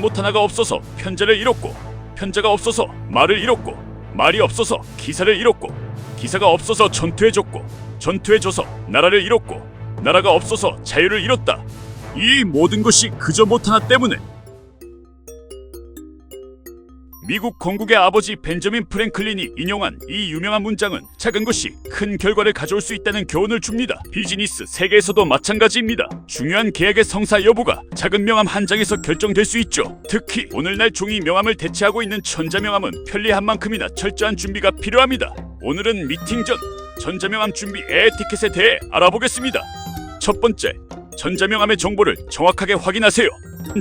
못 하나가 없어서 편자를 잃었고 편자가 없어서 말을 잃었고 말이 없어서 기사를 잃었고 기사가 없어서 전투해줬고 전투해줘서 나라를 잃었고 나라가 없어서 자유를 잃었다. 이 모든 것이 그저 못 하나 때문에 미국 건국의 아버지 벤저민 프랭클린이 인용한 이 유명한 문장은 작은 것이 큰 결과를 가져올 수 있다는 교훈을 줍니다. 비즈니스 세계에서도 마찬가지입니다. 중요한 계약의 성사 여부가 작은 명함 한 장에서 결정될 수 있죠. 특히 오늘날 종이 명함을 대체하고 있는 전자명함은 편리한 만큼이나 철저한 준비가 필요합니다. 오늘은 미팅 전 전자명함 준비 에티켓에 대해 알아보겠습니다. 첫 번째, 전자명함의 정보를 정확하게 확인하세요.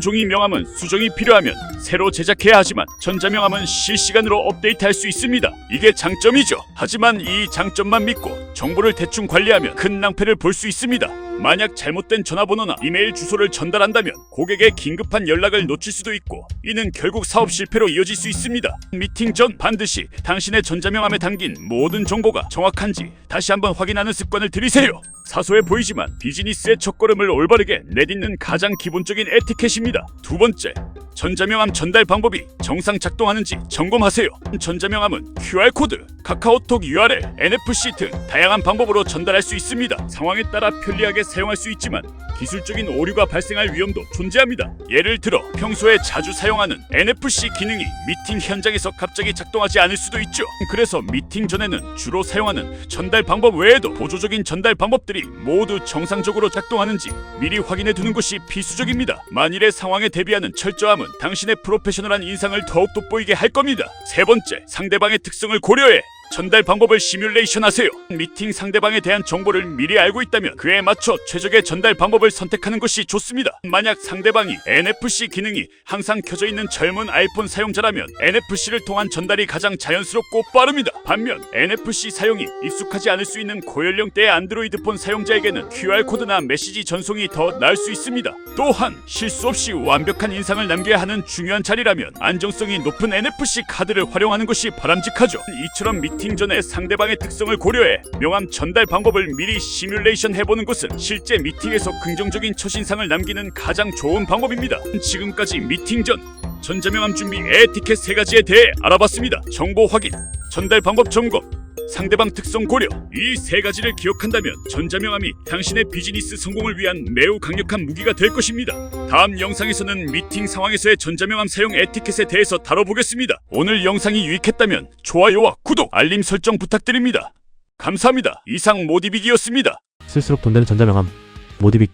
종이 명함은 수정이 필요하면 새로 제작해야 하지만 전자명함은 실시간으로 업데이트할 수 있습니다. 이게 장점이죠. 하지만 이 장점만 믿고 정보를 대충 관리하면 큰 낭패를 볼 수 있습니다. 만약 잘못된 전화번호나 이메일 주소를 전달한다면 고객의 긴급한 연락을 놓칠 수도 있고 이는 결국 사업 실패로 이어질 수 있습니다. 미팅 전 반드시 당신의 전자명함에 담긴 모든 정보가 정확한지 다시 한번 확인하는 습관을 들이세요. 사소해 보이지만 비즈니스의 첫걸음을 올바르게 내딛는 가장 기본적인 에티켓입니다. 두 번째, 전자명함 전달 방법이 정상 작동하는지 점검하세요. 전자명함은 QR코드, 카카오톡 URL, NFC 등 다양한 방법으로 전달할 수 있습니다. 상황에 따라 편리하게 사용할 수 있지만 기술적인 오류가 발생할 위험도 존재합니다. 예를 들어 평소에 자주 사용하는 NFC 기능이 미팅 현장에서 갑자기 작동하지 않을 수도 있죠. 그래서 미팅 전에는 주로 사용하는 전달 방법 외에도 보조적인 전달 방법들이 모두 정상적으로 작동하는지 미리 확인해 두는 것이 필수적입니다. 만일의 상황에 대비하는 철저함은 당신의 프로페셔널한 인상을 더욱 돋보이게 할 겁니다. 세 번째, 상대방의 특성을 고려해 전달 방법을 시뮬레이션 하세요. 미팅 상대방에 대한 정보를 미리 알고 있다면 그에 맞춰 최적의 전달 방법을 선택하는 것이 좋습니다. 만약 상대방이 NFC 기능이 항상 켜져 있는 젊은 아이폰 사용자라면 NFC를 통한 전달이 가장 자연스럽고 빠릅니다. 반면 NFC 사용이 익숙하지 않을 수 있는 고연령대의 안드로이드 폰 사용자에게는 QR 코드나 메시지 전송이 더 나을 수 있습니다. 또한 실수 없이 완벽한 인상을 남겨야 하는 중요한 자리라면 안정성이 높은 NFC 카드를 활용하는 것이 바람직하죠. 이처럼 미팅 전에 상대방의 특성을 고려해 명함 전달 방법을 미리 시뮬레이션 해보는 것은 실제 미팅에서 긍정적인 첫인상을 남기는 가장 좋은 방법입니다. 지금까지 미팅 전 전자명함 준비 에티켓 세 가지에 대해 알아봤습니다. 정보 확인, 전달 방법 점검, 상대방 특성 고려 이 세 가지를 기억한다면 전자명함이 당신의 비즈니스 성공을 위한 매우 강력한 무기가 될 것입니다. 다음 영상에서는 미팅 상황에서의 전자명함 사용 에티켓에 대해서 다뤄보겠습니다. 오늘 영상이 유익했다면 좋아요와 구독, 알림 설정 부탁드립니다. 감사합니다. 이상 모디빅이었습니다. 쓸수록 돈 되는 전자명함 모디빅